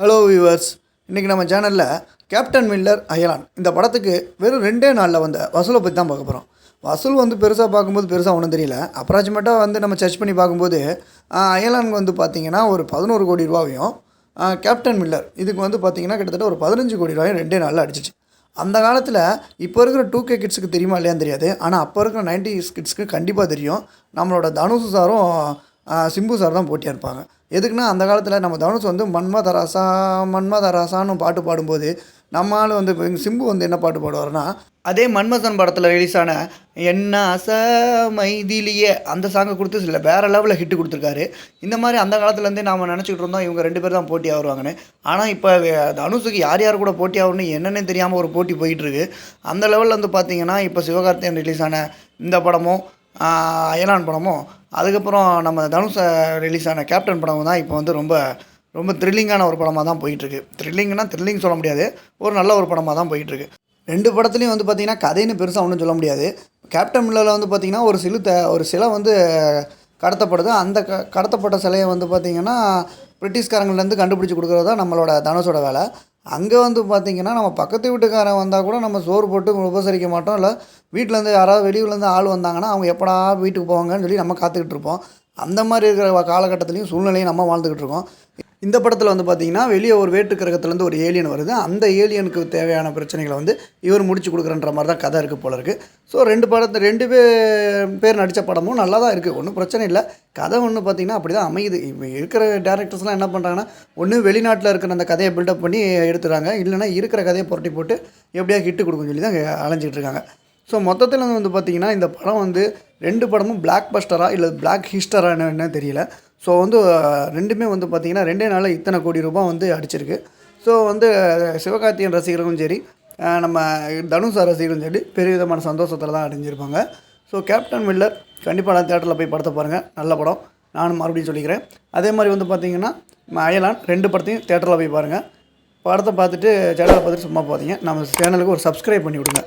Hello viewers இன்றைக்கி நம்ம சேனலில் கேப்டன் மில்லர் அயலான் இந்த படத்துக்கு வெறும் ரெண்டே நாளில் வந்த வசூலை பற்றி தான் பார்க்க போகிறோம் வசூல் வந்து பெருசாக பார்க்கும்போது பெருசாக ஒன்றும் தெரியல. அப்ராக்சிமேட்டாக வந்து நம்ம சர்ச் பண்ணி பார்க்கும்போது அயலானுக்கு வந்து பார்த்திங்கன்னா ஒரு பதினோரு கோடி ரூபாவையும் கேப்டன் மில்லர் இதுக்கு வந்து பார்த்திங்கன்னா கிட்டத்தட்ட ஒரு பதினஞ்சு கோடி ரூபாயும் ரெண்டே நாளில் அடிச்சிச்சு. அந்த காலத்தில் இப்போ இருக்கிற டூ கே கிட்ஸுக்கு தெரியுமா இல்லையான்னு தெரியாது. ஆனால் அப்போ இருக்கிற நைன்டி கிட்ஸ்க்கு கண்டிப்பாக தெரியும். நம்மளோட தனுசு சாரும் சிம்பு சார் தான் போட்டியாக இருப்பாங்க எதுக்குன்னா அந்த காலத்தில் நம்ம தனுஷ் வந்து மன்மதராசா மன்மதராசான்னு பாட்டு பாடும்போது நம்ம ஆள் வந்து இப்போ சிம்பு வந்து என்ன பாட்டு பாடுவார்னா அதே மன்மதன் படத்தில் ரிலீஸ் ஆன என்ன ஆசை மைதிலியே அந்த சாங்கை கொடுத்து சில வேறு லெவலில் ஹிட்டு கொடுத்துருக்காரு. இந்த மாதிரி அந்த காலத்துலேருந்தே நாம் நினச்சிக்கிட்டு இருந்தோம் இவங்க ரெண்டு பேர் தான் போட்டி வருவாங்கன்னு ஆனால் இப்போ தனுஷுக்கு யார் யார் கூட போட்டி ஆகணும்னு என்னன்னே தெரியாமல் ஒரு போட்டி போயிட்டுருக்கு அந்த லெவலில் வந்து பார்த்திங்கன்னா இப்போ சிவகார்த்தியன் ரிலீஸ் ஆன இந்த படமும் அயலான் படமும் அதுக்கப்புறம் நம்ம தனுஷ் ரிலீஸ் ஆன கேப்டன் படமும் தான் இப்போ வந்து ரொம்ப ரொம்ப த்ரில்லிங்கான ஒரு படமாக தான் போயிட்டுருக்கு. த்ரில்லிங்னா த்ரில்லிங் சொல்ல முடியாது. ஒரு நல்ல ஒரு படமாக தான் போயிட்டுருக்கு. ரெண்டு படத்துலையும் வந்து பார்த்திங்கன்னா கதைன்னு பெருசாக ஒன்றும் சொல்ல முடியாது. கேப்டன் மில்லரில் வந்து பார்த்திங்கன்னா ஒரு சிலு த ஒரு சிலை வந்து கடத்தப்படுது. அந்த க கடத்தப்பட்ட சிலையை வந்து பார்த்திங்கன்னா பிரிட்டிஷ்காரங்கள்லேருந்து கண்டுபிடிச்சி கொடுக்குறது தான் நம்மளோட தனுஷோட வேலை. அங்கே வந்து பார்த்திங்கன்னா நம்ம பக்கத்து வீட்டுக்காரன் வந்தால் கூட நம்ம சோறு போட்டு உபசரிக்க மாட்டோம். இல்லை வீட்டிலேருந்து யாராவது வெளியூர்லேருந்து ஆள் வந்தாங்கன்னா அவங்க எப்படா வீட்டுக்கு போவாங்கன்னு சொல்லி நம்ம காத்துக்கிட்டு இருப்போம். அந்த மாதிரி இருக்கிற காலகட்டத்துலேயும் சூழ்நிலையும் நம்ம வாழ்ந்துக்கிட்டு இருக்கோம். இந்த படத்தில் வந்து பார்த்திங்கன்னா வெளியே ஒரு வேட்டு கிரகத்துலேருந்து ஒரு ஏலியன் வருது. அந்த ஏலியனுக்கு தேவையான பிரச்சனைகளை வந்து இவர் முடிச்சு கொடுக்குறன்ற மாதிரி தான் கதை இருக்குது போல இருக்குது ஸோ ரெண்டு படத்து ரெண்டு பேர் பேர் நடித்த படமும் நல்லா தான் இருக்குது ஒன்றும் பிரச்சனை இல்லை. கதை ஒன்று பார்த்திங்கன்னா அப்படி தான் அமையுது. இப்போ இருக்கிற டேரக்டர்ஸ்லாம் என்ன பண்ணுறாங்கன்னா ஒன்று வெளிநாட்டில் இருக்கிற அந்த கதையை பில்டப் பண்ணி எடுத்துகிறாங்க இல்லைன்னா இருக்கிற கதையை புரட்டி போட்டு எப்படியா ஹிட்டு கொடுக்குன்னு சொல்லி தான் அலைஞ்சிட்டு இருக்காங்க. ஸோ மொத்தத்தில் வந்து பார்த்திங்கன்னா இந்த படம் வந்து ரெண்டு படமும் பிளாக் பஸ்டரா இல்லை பிளாக் ஹிஸ்டரா என்ன தெரியல. ஸோ வந்து ரெண்டுமே வந்து பார்த்திங்கன்னா ரெண்டே நாளில் இத்தனை கோடி ரூபாய் வந்து அடிச்சிருக்கு. ஸோ வந்து அஹ், சிவகார்த்திகேயன் ரசிகர்களும் சரி நம்ம தனுஷ் சார் சரி பெரிய விதமான சந்தோஷத்தில் தான் அடைஞ்சிருப்பாங்க. ஸோ கேப்டன் மில்லர் கண்டிப்பாக நான் தேட்டரில் போய் படத்தை பாருங்கள் நல்ல படம். நானும் மறுபடியும் சொல்லிக்கிறேன். அதே மாதிரி வந்து பார்த்திங்கன்னா அயலான் ரெண்டு படத்தையும் தேட்டரில் போய் பாருங்கள் படத்தை பார்த்துட்டு சேனலை பார்த்துட்டு சும்மா பார்த்தீங்க நம்ம சேனலுக்கு ஒரு சப்ஸ்கிரைப் பண்ணி விடுங்க.